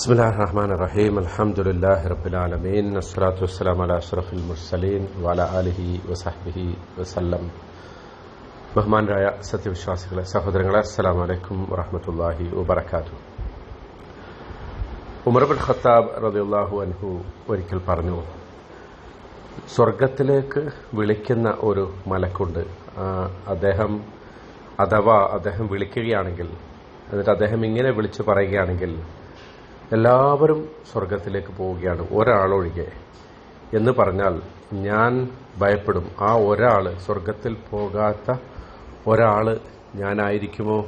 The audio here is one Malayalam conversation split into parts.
بسم الله الرحمن الرحيم الحمد لله رب العالمين الصلاة والسلام على أشرف المرسلين وعلى آله وصحبه وسلم ബഹുമാനരായ സത്യവിശ്വാസികളെ സഹോദരങ്ങളെ അസ്സലാം വലൈക്കും വറഹമത്തല്ലാഹി വബർക്കാത്തു ഉമർബുൽ ഖത്താബ് റബിയുല്ലാഹു അൻഹു ഒരിക്കൽ പറഞ്ഞു സ്വർഗത്തിലേക്ക് വിളിക്കുന്ന ഒരു മലക്കുണ്ട് ആ, അദ്ദേഹം അഥവാ അദ്ദേഹം വിളിക്കുകയാണെങ്കിൽ എന്നിട്ട് അദ്ദേഹം ഇങ്ങനെ വിളിച്ചു പറയുകയാണെങ്കിൽ എല്ലാവരും സ്വർഗത്തിലേക്ക് പോവുകയാണ് ഒരാളൊഴികെ. എന്ന് പറഞ്ഞാൽ ഞാൻ ഭയപ്പെടും ആ ഒരാൾ സ്വർഗത്തിൽ പോകാത്ത ഒരാൾ ഞാനായിരിക്കുമോ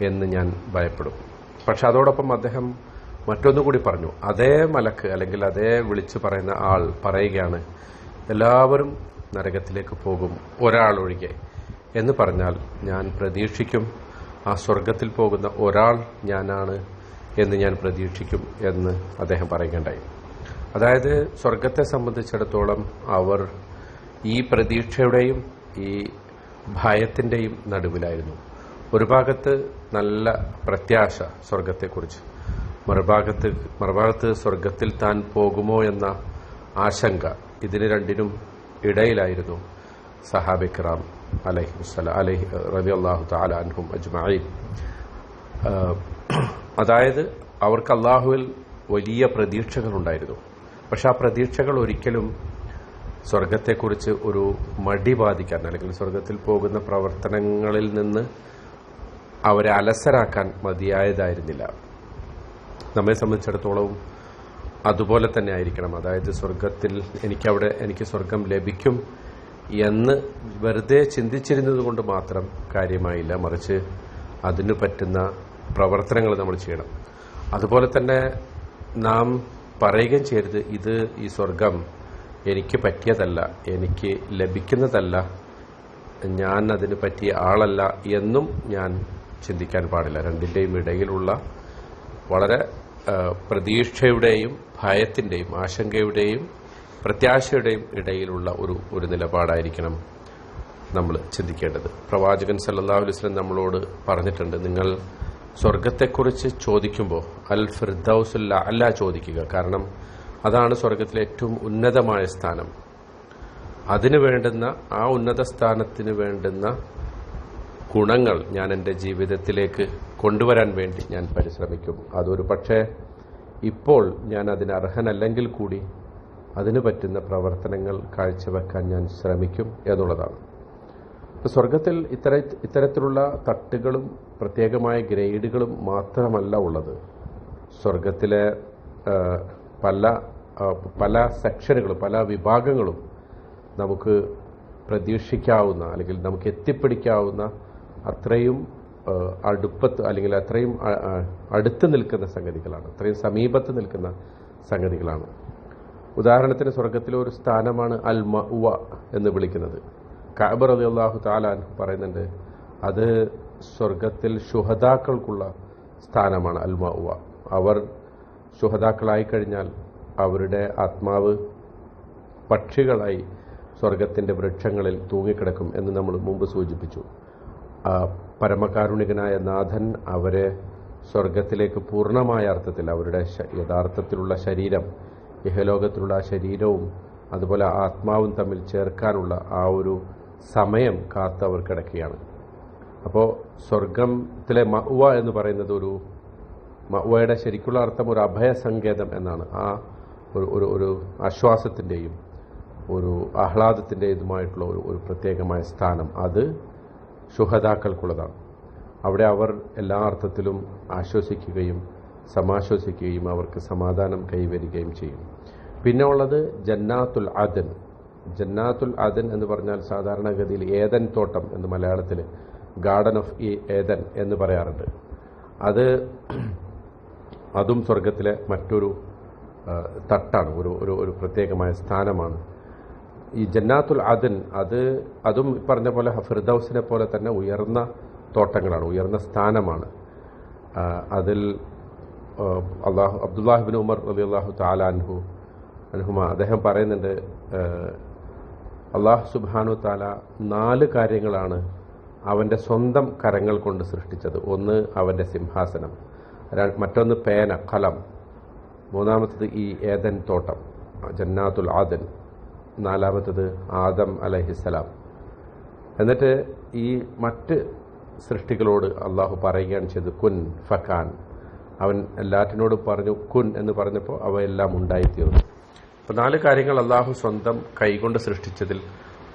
എന്ന് ഞാൻ ഭയപ്പെടും. പക്ഷെ അതോടൊപ്പം അദ്ദേഹം മറ്റൊന്നുകൂടി പറഞ്ഞു അതേ മലക്ക് അല്ലെങ്കിൽ അതേ വിളിച്ചു പറയുന്ന ആൾ പറയുകയാണ് എല്ലാവരും നരകത്തിലേക്ക് പോകും ഒരാളൊഴികെ. എന്ന് പറഞ്ഞാൽ ഞാൻ പ്രതീക്ഷിക്കും ആ സ്വർഗത്തിൽ പോകുന്ന ഒരാൾ ഞാനാണ് എന്ന് ഞാൻ പ്രതീക്ഷിക്കും എന്ന് അദ്ദേഹം പറയുകയുണ്ടായി. അതായത് സ്വർഗത്തെ സംബന്ധിച്ചിടത്തോളം അവർ ഈ പ്രതീക്ഷയുടെയും ഈ ഭയത്തിന്റെയും നടുവിലായിരുന്നു. ഒരു ഭാഗത്ത് നല്ല പ്രത്യാശ സ്വർഗത്തെക്കുറിച്ച്. മറുഭാഗത്ത് മറുഭാഗത്ത് സ്വർഗത്തിൽ താൻ പോകുമോ എന്ന ആശങ്ക ഇതിന് രണ്ടിനും ഇടയിലായിരുന്നു സഹാബിക്റാം അലഹി അലഹി റബി അള്ളാഹു താലാൻഹും ആഹ് അതായത് അവർക്ക് അള്ളാഹുവിൽ വലിയ പ്രതീക്ഷകളുണ്ടായിരുന്നു. പക്ഷെ ആ പ്രതീക്ഷകൾ ഒരിക്കലും സ്വർഗത്തെക്കുറിച്ച് ഒരു മടി ബാധിക്കാൻ അല്ലെങ്കിൽ സ്വർഗത്തിൽ പോകുന്ന പ്രവർത്തനങ്ങളിൽ നിന്ന് അവരെ അലസരാക്കാൻ മതിയായതായിരുന്നില്ല. നമ്മെ സംബന്ധിച്ചിടത്തോളം അതുപോലെ തന്നെ ആയിരിക്കണം. അതായത് സ്വർഗത്തിൽ എനിക്കവിടെ എനിക്ക് സ്വർഗം ലഭിക്കും എന്ന് വെറുതെ ചിന്തിച്ചിരുന്നത് കൊണ്ട് മാത്രം കാര്യമായില്ല. മറിച്ച് അതിനു പറ്റുന്ന പ്രവർത്തനങ്ങൾ നമ്മൾ ചെയ്യണം. അതുപോലെ തന്നെ നാം പറയുകയും ചെയ്യരുത് ഇത് ഈ സ്വർഗം എനിക്ക് പറ്റിയതല്ല എനിക്ക് ലഭിക്കുന്നതല്ല ഞാൻ അതിന് പറ്റിയ ആളല്ല എന്നും ഞാൻ ചിന്തിക്കാൻ പാടില്ല. രണ്ടിന്റെയും ഇടയിലുള്ള വളരെ പ്രതീക്ഷയുടെയും ഭയത്തിന്റെയും ആശങ്കയുടെയും പ്രത്യാശയുടെയും ഇടയിലുള്ള ഒരു ഒരു നിലപാടായിരിക്കണം നമ്മൾ ചിന്തിക്കേണ്ടത്. പ്രവാചകൻ വസല്ലം നമ്മളോട് പറഞ്ഞിട്ടുണ്ട് നിങ്ങൾ സ്വർഗത്തെക്കുറിച്ച് ചോദിക്കുമ്പോൾ അൽ ഫിർദൌസുല്ല അല്ല ചോദിക്കുക. കാരണം അതാണ് സ്വർഗത്തിലെ ഏറ്റവും ഉന്നതമായ സ്ഥാനം. അതിനു വേണ്ടുന്ന ആ ഉന്നത സ്ഥാനത്തിന് വേണ്ടുന്ന ഗുണങ്ങൾ ഞാൻ എന്റെ ജീവിതത്തിലേക്ക് കൊണ്ടുവരാൻ വേണ്ടി ഞാൻ പരിശ്രമിക്കും. അതൊരു പക്ഷേ ഇപ്പോൾ ഞാൻ അതിന് അർഹനല്ലെങ്കിൽ കൂടി അതിന് പറ്റുന്ന പ്രവർത്തനങ്ങൾ കാഴ്ചവെക്കാൻ ഞാൻ ശ്രമിക്കും എന്നുള്ളതാണ്. സ്വർഗത്തിൽ ഇത്തര ഇത്തരത്തിലുള്ള തട്ടുകളും പ്രത്യേകമായ ഗ്രേഡുകളും മാത്രമല്ല ഉള്ളത്. സ്വർഗത്തിലെ പല പല സെക്ഷനുകളും പല വിഭാഗങ്ങളും നമുക്ക് പ്രതീക്ഷിക്കാവുന്ന അല്ലെങ്കിൽ നമുക്ക് എത്തിപ്പിടിക്കാവുന്ന അത്രയും അടുപ്പത്ത് അല്ലെങ്കിൽ അത്രയും അടുത്ത് നിൽക്കുന്ന സംഗതികളാണ്. അത്രയും സമീപത്ത് നിൽക്കുന്ന സംഗതികളാണ്. ഉദാഹരണത്തിന് സ്വർഗത്തിലെ ഒരു സ്ഥാനമാണ് അൽ മഅ്വ എന്ന് വിളിക്കുന്നത്. കഅബ് റളിയല്ലാഹു അള്ളാഹു താലാൻ പറയുന്നുണ്ട് അത് സ്വർഗത്തിൽ ശുഹദാക്കൾക്കുള്ള സ്ഥാനമാണ് അൽമാവ അവർ ശുഹദാക്കളായി കഴിഞ്ഞാൽ അവരുടെ ആത്മാവ് പക്ഷികളായി സ്വർഗത്തിന്റെ വൃക്ഷങ്ങളിൽ തൂങ്ങിക്കിടക്കും എന്ന് നമ്മൾ മുമ്പ് സൂചിപ്പിച്ചു. പരമകാരുണികനായ നാഥൻ അവരെ സ്വർഗത്തിലേക്ക് പൂർണമായ അർത്ഥത്തിൽ അവരുടെ യഥാർത്ഥത്തിലുള്ള ശരീരം ഇഹലോകത്തിലുള്ള ശരീരവും അതുപോലെ ആത്മാവും തമ്മിൽ ചേർക്കാനുള്ള ആ ഒരു സമയം കാത്ത് അവർ കിടക്കുകയാണ്. അപ്പോൾ സ്വർഗത്തിലെ മഅ്വ എന്ന് പറയുന്നത് ഒരു മഅ്വയുടെ ശരിക്കുള്ള അർത്ഥം ഒരു അഭയസങ്കേതം എന്നാണ്. ആ ഒരു ഒരു ഒരു ആശ്വാസത്തിന്റെയും ഒരു ആഹ്ലാദത്തിന്റെതുമായിട്ടുള്ള ഒരു ഒരു പ്രത്യേകമായ സ്ഥാനം. അത് ശുഹതാക്കൾക്കുള്ളതാണ് അവിടെ അവർ എല്ലാ അർത്ഥത്തിലും ആശ്വസിക്കുകയും സമാശ്വസിക്കുകയും അവർക്ക് സമാധാനം കൈവരികയും ചെയ്യും. പിന്നെ ഉള്ളത് ജന്നാത്തുൽ അദൻ. ജന്നാത്തുൽ അദൻ എന്ന് പറഞ്ഞാൽ സാധാരണഗതിയിൽ ഏതൻ തോട്ടം എന്ന് മലയാളത്തിൽ ഗാർഡൻ ഓഫ് ഈ ഏതൻ എന്ന് പറയാറുണ്ട്. അത് അതും സ്വർഗത്തിലെ മറ്റൊരു തട്ടാണ് ഒരു ഒരു ഒരു പ്രത്യേകമായ സ്ഥാനമാണ്. ഈ ജന്നാത്തുൽ അദൻ അത് അതും പറഞ്ഞ പോലെ ഫിർദൌസിനെ പോലെ തന്നെ ഉയർന്ന തോട്ടങ്ങളാണ് ഉയർന്ന സ്ഥാനമാണ്. അതിൽ അള്ളാഹു അബ്ദുല്ലാഹിബിൻ ഉമർ അലി അള്ളാഹു താലാൻഹു അനുഹുമ അദ്ദേഹം പറയുന്നുണ്ട് അള്ളാഹു സുബാനു താല നാല് കാര്യങ്ങളാണ് അവന്റെ സ്വന്തം കരങ്ങൾ കൊണ്ട് സൃഷ്ടിച്ചത്. ഒന്ന് അവന്റെ സിംഹാസനം. മറ്റൊന്ന് പേന കലം. മൂന്നാമത്തത് ഈ ഏതൻ തോട്ടം ജന്നാത്തുൽ ആദൻ. നാലാമത്തത് ആദം അലഹിസലാം എന്നിട്ട് ഈ മറ്റ് സൃഷ്ടികളോട് അള്ളാഹു പറയുകയാണ് ചെയ്തത് കുൻ ഫക്കാൻ അവൻ എല്ലാറ്റിനോടും പറഞ്ഞു കുൻ എന്ന് പറഞ്ഞപ്പോൾ അവയെല്ലാം ഉണ്ടായിത്തീർന്നു. അപ്പോൾ നാല് കാര്യങ്ങൾ അള്ളാഹു സ്വന്തം കൈകൊണ്ട് സൃഷ്ടിച്ചതിൽ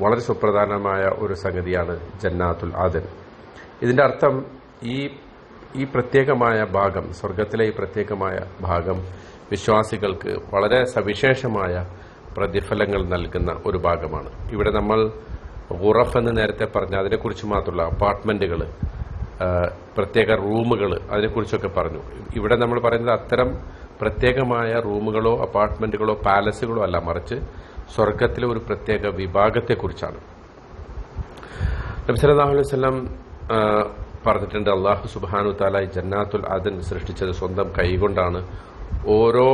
വളരെ സുപ്രധാനമായ ഒരു സംഗതിയാണ് ജന്നാത്തുൽ ആദൻ. ഇതിന്റെ അർത്ഥം ഈ ഈ പ്രത്യേകമായ ഭാഗം സ്വർഗത്തിലെ ഈ പ്രത്യേകമായ ഭാഗം വിശ്വാസികൾക്ക് വളരെ സവിശേഷമായ പ്രതിഫലങ്ങൾ നൽകുന്ന ഒരു ഭാഗമാണ്. ഇവിടെ നമ്മൾ ഗുറഫ് എന്ന് നേരത്തെ പറഞ്ഞ അതിനെക്കുറിച്ച് മാത്രമല്ല അപ്പാർട്ട്മെന്റുകൾ പ്രത്യേക റൂമുകൾ അതിനെക്കുറിച്ചൊക്കെ പറഞ്ഞു. ഇവിടെ നമ്മൾ പറയുന്നത് അത്തരം പ്രത്യേകമായ റൂമുകളോ അപ്പാർട്ട്മെന്റുകളോ പാലസുകളോ അല്ല മറിച്ച് സ്വർഗത്തിലെ ഒരു പ്രത്യേക വിഭാഗത്തെക്കുറിച്ചാണ്. നബി അലൈഹി പറഞ്ഞിട്ടുണ്ട് അള്ളാഹു സുബാനു താല ജന്നാത്തുൽ ആദൻ സൃഷ്ടിച്ചത് സ്വന്തം കൈകൊണ്ടാണ്. ഓരോ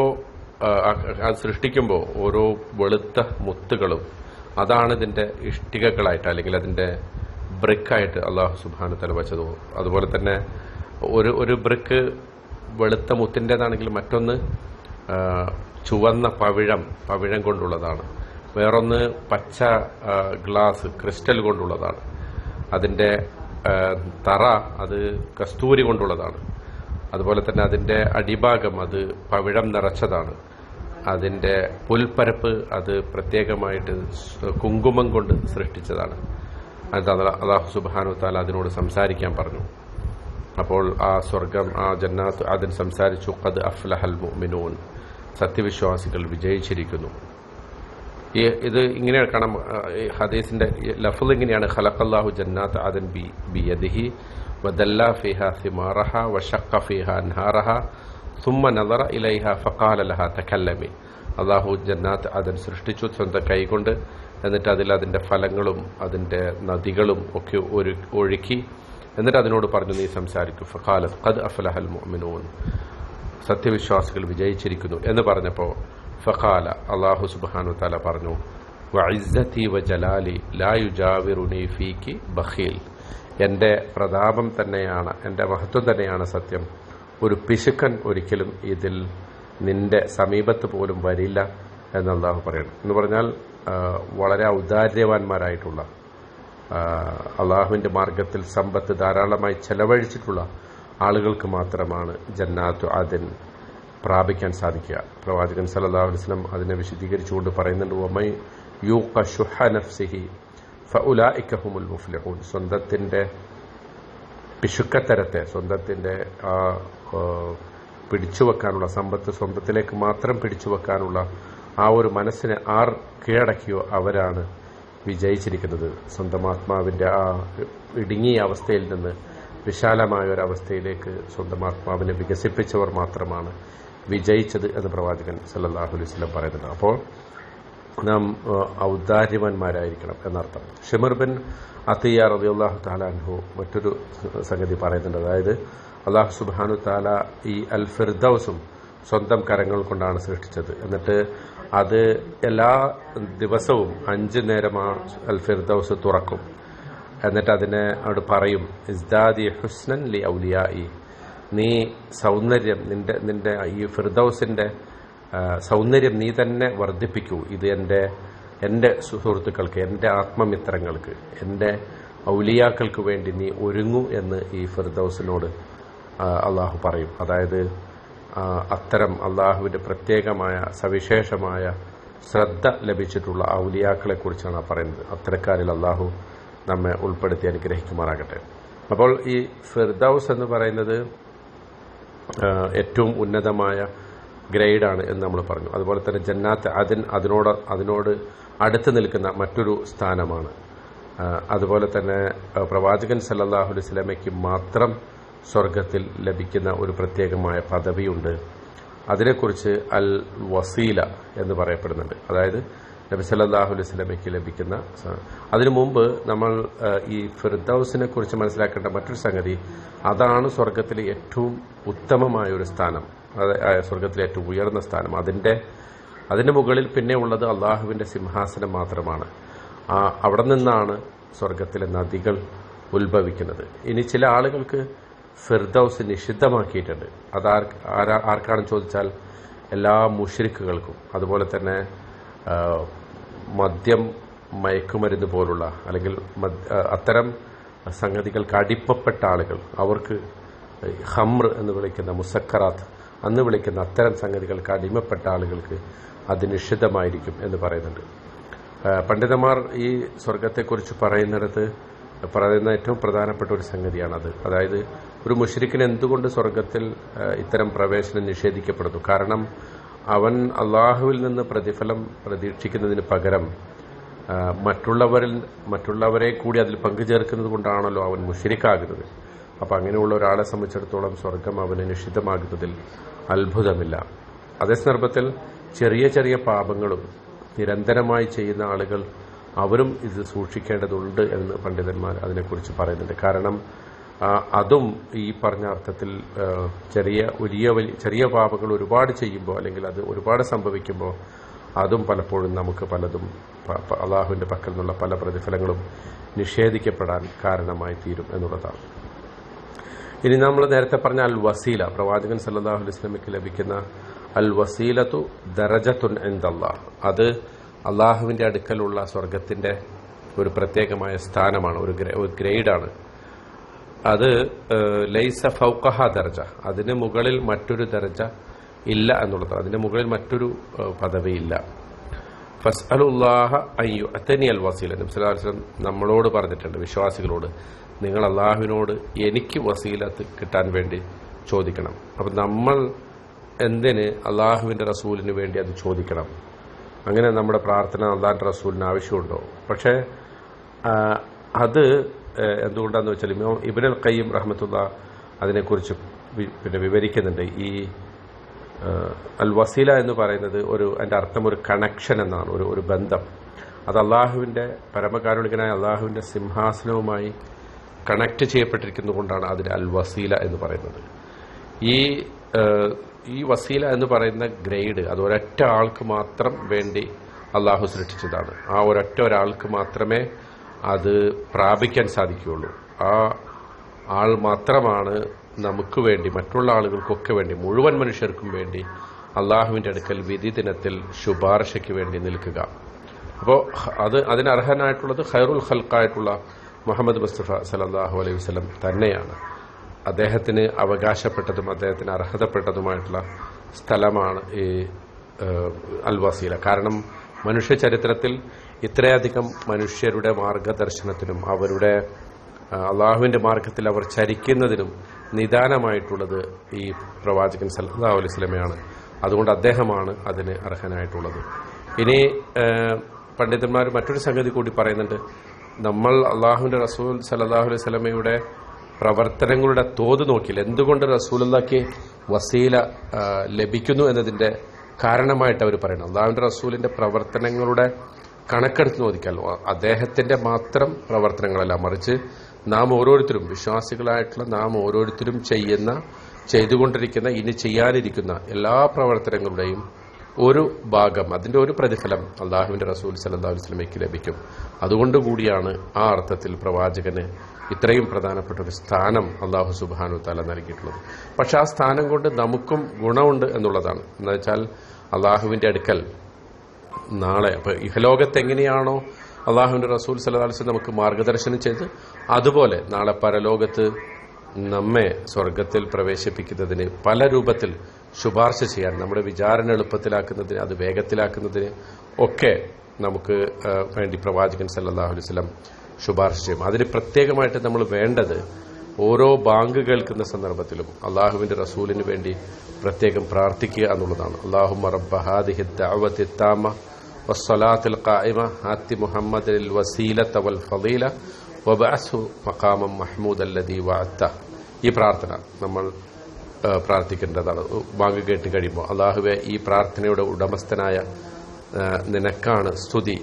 അത് സൃഷ്ടിക്കുമ്പോൾ ഓരോ വെളുത്ത മുത്തുകളും അതാണ് ഇതിന്റെ ഇഷ്ടികകളായിട്ട് അല്ലെങ്കിൽ അതിന്റെ ബ്രിക്കായിട്ട് അള്ളാഹു സുബാനു തല വച്ചത്. അതുപോലെ തന്നെ ഒരു ഒരു ബ്രിക്ക് വെളുത്ത മുത്തിന്റെതാണെങ്കിൽ മറ്റൊന്ന് ചുവന്ന പവിഴം പവിഴം കൊണ്ടുള്ളതാണ്. വേറൊന്ന് പച്ച ഗ്ലാസ് ക്രിസ്റ്റൽ കൊണ്ടുള്ളതാണ്. അതിന്റെ തറ അത് കസ്തൂരി കൊണ്ടുള്ളതാണ്. അതുപോലെ തന്നെ അതിന്റെ അടിഭാഗം അത് പവിഴം നിറച്ചതാണ്. അതിന്റെ പുൽപ്പരപ്പ് അത് പ്രത്യേകമായിട്ട് കുങ്കുമം കൊണ്ട് സൃഷ്ടിച്ചതാണ്. അത് അത- അല്ലാഹു സുബ്ഹാനു താല അതിനോട് സംസാരിക്കാൻ പറഞ്ഞു. അപ്പോൾ ആ സ്വർഗം ആ ജന്നാത്ത് അതിൽ സംസാരിച്ചു ഖദ് അഫ്ലഹൽ മുഅ്മിനൂൻ സത്യവിശ്വാസികൾ വിജയിച്ചിരിക്കുന്നു. ഈ ഇത് ഇങ്ങനെ കാണാം ഹദീസിന്റെ ലഫൽ ഇങ്ങനെയാണ്. ഖലഖല്ലാഹു ജന്നാത്ത് അദൻ ബി ബി യദിഹി വദല്ല ഫീഹ സിമാറഹ വശഖ ഫീഹ അൻഹാറഹ സുമ്മ നദറ ഇലൈഹ ഫഖാല ലഹ തകല്ലമി. അല്ലാഹു ജന്നാത്ത് അദൻ സൃഷ്ടിച്ചു സ്വന്തം കൈകൊണ്ട്. എന്നിട്ട് അതിൽ അതിന്റെ ഫലങ്ങളും അതിന്റെ നദികളും ഒക്കെ ഒരു ഒഴുക്കി എന്നിട്ട് അതിനോട് പറഞ്ഞു നീ സംസാരിക്കൂ. ഫഖാലത്ത് ഖദ് അഫ്ലഹൽ മുഅ്മിനൂൻ. സത്യവിശ്വാസികൾ വിജയിച്ചിരിക്കുന്നു എന്ന് പറഞ്ഞപ്പോൾ ഫഖാല അള്ളാഹു സുബാനു താല പറഞ്ഞു വഇസ്സതി വജലാലി ലാ യുജാവിറുനി ഫീക്കി ബഖീൽ. എന്റെ പ്രതാപം തന്നെയാണ് എന്റെ മഹത്വം തന്നെയാണ് സത്യം. ഒരു പിശുക്കൻ ഒരിക്കലും ഇതിൽ നിന്റെ സമീപത്ത് പോലും വരില്ല എന്ന് അള്ളാഹു പറയണം. എന്ന് പറഞ്ഞാൽ വളരെ ഔദാര്യവാന്മാരായിട്ടുള്ള ആ, അള്ളാഹുവിന്റെ മാർഗത്തിൽ സമ്പത്ത് ധാരാളമായി ചെലവഴിച്ചിട്ടുള്ള ആളുകൾക്ക് മാത്രമാണ് ജന്നാത്തു അതിൻ പ്രാപിക്കാൻ സാധിക്കുക. പ്രവാചകൻ സല്ലല്ലാഹു വസ്ലം അതിനെ വിശദീകരിച്ചുകൊണ്ട് പറയുന്നുണ്ട് ഒമൈ യു കഷുഹനഫ്സിഹി നഫ്സിഹി ഫഉലൈക ഹുമുൽ മുഫ്ലിഹൂൻ. സ്വന്തത്തിന്റെ പിശുക്കത്തരത്തെ സ്വന്തത്തിന്റെ ആ ആ, പിടിച്ചുവെക്കാനുള്ള സമ്പത്ത് സ്വന്തത്തിലേക്ക് മാത്രം പിടിച്ചു വെക്കാനുള്ള ആ ഒരു മനസ്സിനെ ആർ കീഴടക്കിയോ അവരാണ് വിജയിച്ചിരിക്കുന്നത്. സ്വന്തം ആത്മാവിന്റെ ആ ഇടുങ്ങിയ അവസ്ഥയിൽ നിന്ന് വിശാലമായ ഒരു അവസ്ഥയിലേക്ക് സ്വന്തം ആത്മാവിനെ വികസിപ്പിച്ചവർ മാത്രമാണ് വിജയിച്ചത് എന്ന് പ്രവാചകൻ സല്ലല്ലാഹു അലൈഹി വസല്ലം പറയുന്നുണ്ട് അപ്പോൾ നാം ഔദാര്യവാന്മാരായിരിക്കണം എന്നർത്ഥം. ഷിമർ ബിൻ അത്തിയ അള്ളാഹു അൻഹു മറ്റൊരു സംഗതി പറയുന്നുണ്ട്. അതായത് അള്ളാഹു സുബാനു താല ഈ അൽ ഫിർദൌസും സ്വന്തം കരങ്ങൾ കൊണ്ടാണ് സൃഷ്ടിച്ചത്. എന്നിട്ട് അത് എല്ലാ ദിവസവും അഞ്ച് നേരം ആ അൽ ഫിർദൌസ് തുറക്കും. എന്നിട്ട് അതിനെ അവിടെ പറയും ഇസ്ദാദി ഹുസ്നൻ ലി ഔലിയായി നീ സൗന്ദര്യം നിന്റെ നിന്റെ ഈ ഫിർദൌസിന്റെ സൗന്ദര്യം നീ തന്നെ വർദ്ധിപ്പിക്കൂ. ഇത് എന്റെ എന്റെ സുഹൃത്തുക്കൾക്ക് എന്റെ ആത്മമിത്രങ്ങൾക്ക് എന്റെ ഔലിയാക്കൾക്ക് വേണ്ടി നീ ഒരുങ്ങൂ എന്ന് ഈ ഫിർദൌസിനോട് അള്ളാഹു പറയും. അതായത് അത്തരം അള്ളാഹുവിന്റെ പ്രത്യേകമായ സവിശേഷമായ ശ്രദ്ധ ലഭിച്ചിട്ടുള്ള ഔലിയാക്കളെ കുറിച്ചാണ് ആ പറയുന്നത്. അത്തരക്കാരിൽ അള്ളാഹു നമ്മെ ഉൾപ്പെടുത്തി അനുഗ്രഹിക്കുമാറാകട്ടെ. അപ്പോൾ ഈ ഫിർദൌസ് എന്ന് പറയുന്നത് ഏറ്റവും ഉന്നതമായ ഗ്രേഡാണ് എന്ന് നമ്മൾ പറഞ്ഞു. അതുപോലെ തന്നെ ജന്നാത്ത് അതിൻ അതിനോട് അതിനോട് അടുത്ത് നിൽക്കുന്ന മറ്റൊരു സ്ഥാനമാണ്. അതുപോലെ തന്നെ പ്രവാചകൻ സല്ലല്ലാഹു അലൈഹി വസല്ലമയ്ക്ക് മാത്രം സ്വർഗത്തിൽ ലഭിക്കുന്ന ഒരു പ്രത്യേകമായ പദവിയുണ്ട്. അതിനെക്കുറിച്ച് അൽ വസീല എന്ന് പറയപ്പെടുന്നുണ്ട്. അതായത് നബി സല്ലാഹു അലൈഹി സ്വലമയ്ക്ക് ലഭിക്കുന്ന അതിനു മുമ്പ് നമ്മൾ ഈ ഫിർദൌസിനെ കുറിച്ച് മനസ്സിലാക്കേണ്ട മറ്റൊരു സംഗതി അതാണ് സ്വർഗത്തിലെ ഏറ്റവും ഉത്തമമായ ഒരു സ്ഥാനം. അത് ആ സ്വർഗത്തിലെ ഏറ്റവും ഉയർന്ന സ്ഥാനം. അതിന്റെ അതിന്റെ മുകളിൽ പിന്നെ ഉള്ളത് അള്ളാഹുവിന്റെ സിംഹാസനം മാത്രമാണ്. അവിടെ നിന്നാണ് സ്വർഗത്തിലെ നദികൾ ഉത്ഭവിക്കുന്നത്. ഇനി ചില ആളുകൾക്ക് ഫിർദൌസ് നിഷിദ്ധമാക്കിയിട്ടുണ്ട്. അത് ആർ- ആർക്കാണെന്ന് ചോദിച്ചാൽ എല്ലാ മുഷരിക്കുകൾക്കും അതുപോലെ തന്നെ മദ്യം മയക്കുമരുന്ന് പോലുള്ള അല്ലെങ്കിൽ അത്തരം സംഗതികൾക്ക് അടിപ്പപ്പെട്ട ആളുകൾ അവർക്ക് ഹമ്ര എന്ന് വിളിക്കുന്ന മുസക്കറാത്ത് അന്ന് വിളിക്കുന്ന അത്തരം സംഗതികൾക്ക് അടിമപ്പെട്ട ആളുകൾക്ക് അത് നിഷിദ്ധമായിരിക്കും എന്ന് പറയുന്നുണ്ട്. പണ്ഡിതന്മാർ ഈ സ്വർഗത്തെക്കുറിച്ച് പറയുന്നിടത്ത് പറയുന്ന ഏറ്റവും പ്രധാനപ്പെട്ട ഒരു സംഗതിയാണത്. അതായത് ഒരു മുഷരിക്കിന് എന്തുകൊണ്ട് സ്വർഗത്തിൽ ഇത്തരം പ്രവേശനം നിഷേധിക്കപ്പെടുന്നു? കാരണം അവൻ അള്ളാഹുവിൽ നിന്ന് പ്രതിഫലം പ്രതീക്ഷിക്കുന്നതിന് പകരം മറ്റുള്ളവരിൽ മറ്റുള്ളവരെ കൂടി അതിൽ പങ്കുചേർക്കുന്നത് കൊണ്ടാണല്ലോ അവൻ മുഷരിക്കാകുന്നത്. അപ്പം അങ്ങനെയുള്ള ഒരാളെ സംബന്ധിച്ചിടത്തോളം സ്വർഗം അവന് നിഷിദ്ധമാകുന്നതിൽ അത്ഭുതമില്ല. അതേ സന്ദർഭത്തിൽ ചെറിയ ചെറിയ പാപങ്ങളും നിരന്തരമായി ചെയ്യുന്ന ആളുകൾ അവരും ഇത് സൂക്ഷിക്കേണ്ടതുണ്ട് എന്ന് പണ്ഡിതന്മാർ അതിനെക്കുറിച്ച് പറയുന്നുണ്ട്. കാരണം അതും ഈ പറഞ്ഞ അർത്ഥത്തിൽ ചെറിയ വലിയ വലിയ ചെറിയ പാപങ്ങൾ ഒരുപാട് ചെയ്യുമ്പോൾ അല്ലെങ്കിൽ അത് ഒരുപാട് സംഭവിക്കുമ്പോൾ അതും പലപ്പോഴും നമുക്ക് പലതും അള്ളാഹുവിന്റെ പക്കൽ നിന്നുള്ള പല പ്രതിഫലങ്ങളും നിഷേധിക്കപ്പെടാൻ കാരണമായി തീരും എന്നുള്ളതാണ്. ഇനി നമ്മൾ നേരത്തെ പറഞ്ഞ അൽ വസീല പ്രവാചകൻ സല്ലാഹു അലൈഹി വസല്ലമയ്ക്ക് ലഭിക്കുന്ന അൽ വസീലത്തു ദരജത്തുൻ എന്തല്ലാഹ് അത് അള്ളാഹുവിന്റെ അടുക്കലുള്ള സ്വർഗത്തിന്റെ ഒരു പ്രത്യേകമായ സ്ഥാനമാണ് ഒരു ഗ്രേഡാണ്. അത് ലൈസ ഫൗക്കഹ ദർജ. അതിന് മുകളിൽ മറ്റൊരു ദർജ ഇല്ല എന്നുള്ളത് അതിന് മുകളിൽ മറ്റൊരു പദവിയില്ല ഫസ്അലുല്ലാഹ അയ്യു അത്തനി അൽ വസീല നമ്മളോട് പറഞ്ഞിട്ടുണ്ട് വിശ്വാസികളോട് നിങ്ങൾ അള്ളാഹുവിനോട് എനിക്ക് വസീലത്ത് കിട്ടാൻ വേണ്ടി ചോദിക്കണം. അപ്പം നമ്മൾ എന്തിന് അള്ളാഹുവിന്റെ റസൂലിന് വേണ്ടി അത് ചോദിക്കണം? അങ്ങനെ നമ്മുടെ പ്രാർത്ഥന അള്ളാഹിന്റെ റസൂലിന് ആവശ്യമുണ്ടോ? പക്ഷേ അത് എന്തുകൊണ്ടാന്ന് വെച്ചാൽ ഇമാം ഇബ്നുൽ കയ്യം റഹ്മത്തുള്ള അതിനെക്കുറിച്ച് പിന്നെ വിവരിക്കുന്നുണ്ട്. ഈ അൽ വസീല എന്ന് പറയുന്നത് ഒരു അതിന്റെ അർത്ഥം ഒരു കണക്ഷൻ എന്നാണ് ഒരു ഒരു ബന്ധം. അത് അള്ളാഹുവിന്റെ പരമകാരുണികനായ അള്ളാഹുവിന്റെ സിംഹാസനവുമായി കണക്ട് ചെയ്യപ്പെട്ടിരിക്കുന്നതുകൊണ്ടാണ് അതിന് അൽ വസീല എന്ന് പറയുന്നത്. ഈ ഈ വസീല എന്ന് പറയുന്ന ഗ്രേഡ് അത് ഒരൊറ്റ ആൾക്ക് മാത്രം വേണ്ടി അള്ളാഹു സൃഷ്ടിച്ചതാണ്. ആ ഒരൊറ്റ ഒരാൾക്ക് മാത്രമേ അത് പ്രാപിക്കാൻ സാധിക്കുകയുള്ളൂ. ആ ആൾ മാത്രമാണ് നമുക്ക് വേണ്ടി മറ്റുള്ള ആളുകൾക്കൊക്കെ വേണ്ടി മുഴുവൻ മനുഷ്യർക്കും വേണ്ടി അള്ളാഹുവിന്റെ അടുക്കൽ വിധി ദിനത്തിൽ ശുപാർശയ്ക്ക് വേണ്ടി നിൽക്കുക. അപ്പോൾ അത് അതിന് അർഹനായിട്ടുള്ളത് ഖൈറുൽ ഖൽക്കായിട്ടുള്ള മുഹമ്മദ് മുസ്തഫ സലല്ലാഹു അലൈഹി വസ്ലം തന്നെയാണ്. അദ്ദേഹത്തിന് അവകാശപ്പെട്ടതും അദ്ദേഹത്തിന് അർഹതപ്പെട്ടതുമായിട്ടുള്ള സ്ഥലമാണ് ഈ അൽവാസീല. അൽ വസീല കാരണം മനുഷ്യ ചരിത്രത്തിൽ ഇത്രയധികം മനുഷ്യരുടെ മാർഗദർശനത്തിനും അവരുടെ അള്ളാഹുവിന്റെ മാർഗത്തിൽ അവർ ചരിക്കുന്നതിനും നിദാനമായിട്ടുള്ളത് ഈ പ്രവാചകൻ സല്ലാ അലൈഹി വസല്ലമയാണ്. അതുകൊണ്ട് അദ്ദേഹമാണ് അതിന് അർഹനായിട്ടുള്ളത്. ഇനി പണ്ഡിതന്മാർ മറ്റൊരു സംഗതി കൂടി പറയുന്നുണ്ട്. നമ്മൾ അള്ളാഹുവിന്റെ റസൂൽ സല്ലാഹു അലൈഹി സ്വലമയുടെ പ്രവർത്തനങ്ങളുടെ തോത് നോക്കിയില്ല എന്തുകൊണ്ട് റസൂലുള്ളാക്ക് വസീല ലഭിക്കുന്നു എന്നതിന്റെ കാരണമായിട്ട് അവർ പറയണം അള്ളാഹുവിന്റെ റസൂലിന്റെ പ്രവർത്തനങ്ങളുടെ കണക്കെടുത്ത് നോക്കിയാൽ അദ്ദേഹത്തിന്റെ മാത്രം പ്രവർത്തനങ്ങളല്ല മറിച്ച് നാം ഓരോരുത്തരും വിശ്വാസികളായിട്ടുള്ള നാം ഓരോരുത്തരും ചെയ്യുന്ന ചെയ്തുകൊണ്ടിരിക്കുന്ന ഇനി ചെയ്യാനിരിക്കുന്ന എല്ലാ പ്രവർത്തനങ്ങളുടെയും ഒരു ഭാഗം അതിന്റെ ഒരു പ്രതിഫലം അള്ളാഹുവിന്റെ റസൂൽ സല്ലല്ലാഹു അലൈഹി വസല്ലമയ്ക്ക് ലഭിക്കും. അതുകൊണ്ടുകൂടിയാണ് ആ അർത്ഥത്തിൽ പ്രവാചകന് ഇത്രയും പ്രധാനപ്പെട്ട ഒരു സ്ഥാനം അള്ളാഹു സുബാനു താല നൽകിയിട്ടുള്ളത്. പക്ഷെ ആ സ്ഥാനം കൊണ്ട് നമുക്കും ഗുണമുണ്ട് എന്നുള്ളതാണ്. എന്ന് വെച്ചാൽ അള്ളാഹുവിന്റെ അടുക്കൽ നാളെ. അപ്പൊ ഇഹലോകത്ത് എങ്ങനെയാണോ അള്ളാഹുവിന്റെ റസൂൽ സലഹ്ലിസ് നമുക്ക് മാർഗദർശനം ചെയ്ത് അതുപോലെ നാളെ പരലോകത്ത് നമ്മെ സ്വർഗത്തിൽ പ്രവേശിപ്പിക്കുന്നതിന് പല രൂപത്തിൽ ശുപാർശ ചെയ്യാൻ നമ്മുടെ വിചാരണ എളുപ്പത്തിലാക്കുന്നതിന് അത് വേഗത്തിലാക്കുന്നതിന് ഒക്കെ നമുക്ക് വേണ്ടി പ്രവാചകൻ സല്ലല്ലാഹു അലൈഹി വസല്ലം ശുപാർശ ചെയ്യും. അതിന് പ്രത്യേകമായിട്ട് നമ്മൾ വേണ്ടത് ഓരോ ബാങ്ക് കേൾക്കുന്ന സന്ദർഭത്തിലും അള്ളാഹുവിന്റെ റസൂലിന് വേണ്ടി പ്രത്യേകം പ്രാർത്ഥിക്കുക എന്നുള്ളതാണ്. അള്ളാഹു റബ്ബ ഹാദിഹി ദഅവത്തി താമ والصلاة القائمة آت محمد الوسيلة والفضيلة وبعثه مقاما محمود الذي وعدته ഈ പ്രാർത്ഥന നമ്മൾ ആ, പ്രാർത്ഥിക്കേണ്ടതാണ് ബാങ്ക് കേട്ട് കഴിയുമ്പോൾ അള്ളാഹുവെ ഈ പ്രാർത്ഥനയുടെ ഉടമസ്ഥനായ ആ, നിനക്കാണ് സ്തുതി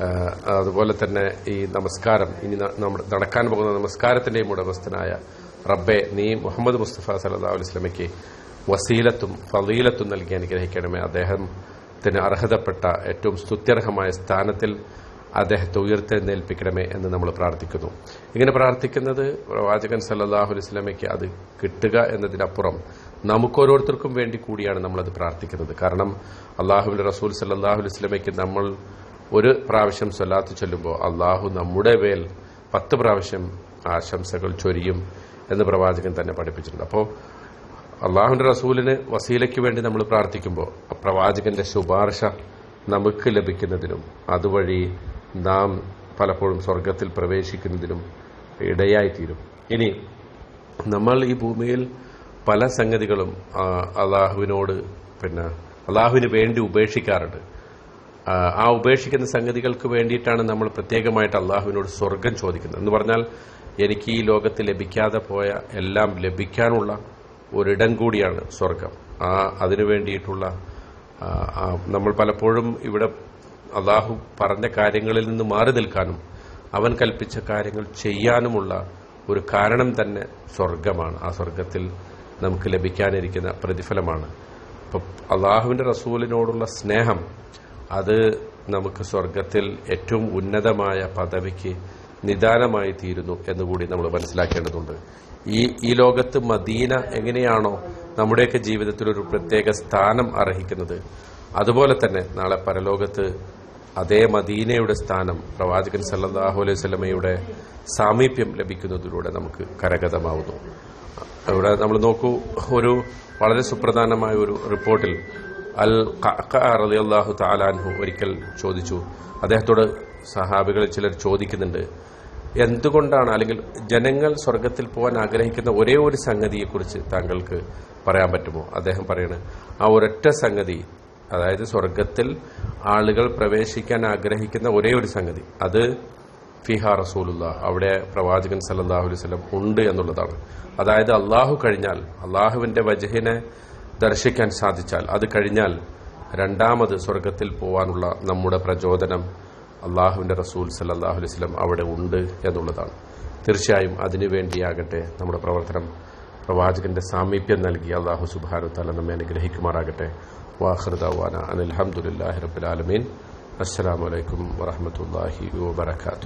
ആ, അതുപോലെ തന്നെ ഈ നമസ്കാരം ഇനി ന- നമ്മുടെ നടക്കാൻ പോകുന്ന നമസ്കാരത്തിന്റെയും ഉടമസ്ഥനായ റബ്ബെ നീ മുഹമ്മദ് മുസ്തഫ സല്ലല്ലാഹു അലൈഹി വസല്ലമയ്ക്ക് വസീലത്തും ഫളീലത്തും നൽകി അനുഗ്രഹിക്കണമേ അദ്ദേഹത്തിന് അർഹതപ്പെട്ട ഏറ്റവും സ്തുത്യർഹമായ സ്ഥാനത്തിൽ അദ്ദേഹത്തെ ഉയർത്തെഴുന്നേൽപ്പിക്കണമേ എന്ന് നമ്മൾ പ്രാർത്ഥിക്കുന്നു. ഇങ്ങനെ പ്രാർത്ഥിക്കുന്നത് പ്രവാചകൻ സല്ലാഹു അലൈഹി വസല്ലമയ്ക്ക് അത് കിട്ടുക എന്നതിനപ്പുറം നമുക്കോരോരുത്തർക്കും വേണ്ടി കൂടിയാണ് നമ്മളത് പ്രാർത്ഥിക്കുന്നത്. കാരണം അള്ളാഹുബുൽ റസൂൽ സല്ലാഹു അലിസ്ലമയ്ക്ക് നമ്മൾ ഒരു പ്രാവശ്യം സ്വലാത്ത് ചൊല്ലുമ്പോൾ അള്ളാഹു നമ്മുടെ മേൽ പത്ത് പ്രാവശ്യം ആശംസകൾ ചൊരിയും എന്ന് പ്രവാചകൻ തന്നെ പഠിപ്പിച്ചിട്ടുണ്ട്. അപ്പോൾ അള്ളാഹുവിന്റെ റസൂലിന് വസീലയ്ക്ക് വേണ്ടി നമ്മൾ പ്രാർത്ഥിക്കുമ്പോൾ പ്രവാചകന്റെ ശുപാർശ നമുക്ക് ലഭിക്കുന്നതിനും അതുവഴി നാം പലപ്പോഴും സ്വർഗത്തിൽ പ്രവേശിക്കുന്നതിനും ഇടയായിത്തീരും. ഇനി നമ്മൾ ഈ ഭൂമിയിൽ പല സംഗതികളും അള്ളാഹുവിനോട് പിന്നെ അള്ളാഹുവിന് വേണ്ടി ഉപേക്ഷിക്കാറുണ്ട്. ആ ഉപേക്ഷിക്കുന്ന സംഗതികൾക്ക് വേണ്ടിയിട്ടാണ് നമ്മൾ പ്രത്യേകമായിട്ട് അള്ളാഹുവിനോട് സ്വർഗം ചോദിക്കുന്നത്. എന്ന് പറഞ്ഞാൽ എനിക്ക് ഈ ലോകത്ത് ലഭിക്കാതെ പോയ എല്ലാം ലഭിക്കാനുള്ള ഒരിടം കൂടിയാണ് സ്വർഗം. ആ അതിനു വേണ്ടിയിട്ടുള്ള നമ്മൾ പലപ്പോഴും ഇവിടെ അള്ളാഹു പറഞ്ഞ കാര്യങ്ങളിൽ നിന്ന് മാറി നിൽക്കാനും അവൻ കൽപ്പിച്ച കാര്യങ്ങൾ ചെയ്യാനുമുള്ള ഒരു കാരണം തന്നെ സ്വർഗമാണ്. ആ സ്വർഗത്തിൽ നമുക്ക് ലഭിക്കാനിരിക്കുന്ന പ്രതിഫലമാണ്. അപ്പം അള്ളാഹുവിന്റെ റസൂലിനോടുള്ള സ്നേഹം അത് നമുക്ക് സ്വർഗത്തിൽ ഏറ്റവും ഉന്നതമായ പദവിക്ക് നിദാനമായി തീരുന്നു എന്നുകൂടി നമ്മൾ മനസ്സിലാക്കേണ്ടതുണ്ട്. ഈ ഈ ലോകത്ത് മദീന എങ്ങനെയാണോ നമ്മുടെയൊക്കെ ജീവിതത്തിൽ ഒരു പ്രത്യേക സ്ഥാനം അർഹിക്കുന്നത്. അതുപോലെ തന്നെ നാളെ പരലോകത്ത് അതേ മദീനയുടെ സ്ഥാനം പ്രവാചകൻ സല്ലാഹു അലൈഹി സ്വലമയുടെ സാമീപ്യം ലഭിക്കുന്നതിലൂടെ നമുക്ക് കരഗതമാവുന്നു. ഇവിടെ നമ്മൾ നോക്കൂ ഒരു വളരെ സുപ്രധാനമായ ഒരു റിപ്പോർട്ടിൽ അൽ റളിയല്ലാഹു താലാൻഹു ഒരിക്കൽ ചോദിച്ചു. അദ്ദേഹത്തോട് സഹാബികളിൽ ചിലർ ചോദിക്കുന്നുണ്ട് എന്തുകൊണ്ടാണ് അല്ലെങ്കിൽ ജനങ്ങൾ സ്വർഗത്തിൽ പോകാൻ ആഗ്രഹിക്കുന്ന ഒരേ ഒരു സംഗതിയെക്കുറിച്ച് താങ്കൾക്ക് പറയാൻ പറ്റുമോ? അദ്ദേഹം പറയണ് ആ ഒരൊറ്റ സംഗതി അതായത് സ്വർഗത്തിൽ ആളുകൾ പ്രവേശിക്കാൻ ആഗ്രഹിക്കുന്ന ഒരേ ഒരു സംഗതി അത് ഫിഹ റസൂലുള്ള അവിടെ പ്രവാചകൻ സല്ലാഹു അലൈഹി വസല്ലം ഉണ്ട് എന്നുള്ളതാണ്. അതായത് അള്ളാഹു കഴിഞ്ഞാൽ അള്ളാഹുവിന്റെ വജഹിനെ ദർശിക്കാൻ സാധിച്ചാൽ അത് കഴിഞ്ഞാൽ രണ്ടാമത് സ്വർഗത്തിൽ പോവാനുള്ള നമ്മുടെ പ്രചോദനം അള്ളാഹുവിന്റെ റസൂൽ സല്ലല്ലാഹു അലൈഹി സ്വലം അവിടെ ഉണ്ട് എന്നുള്ളതാണ്. തീർച്ചയായും അതിനുവേണ്ടിയാകട്ടെ നമ്മുടെ പ്രവർത്തനം പ്രവാചകന്റെ സാമീപ്യം നൽകി അള്ളാഹു സുബാനു തല നമ്മെ അനുഗ്രഹിക്കുമാറാകട്ടെ. വാഹൃദാന അനിൽഹമുല്ലാഹി റബുലാലമീൻ അസ്സാം വലൈക്കും വാഹമത്തല്ലാഹി വാബർക്കാത്തു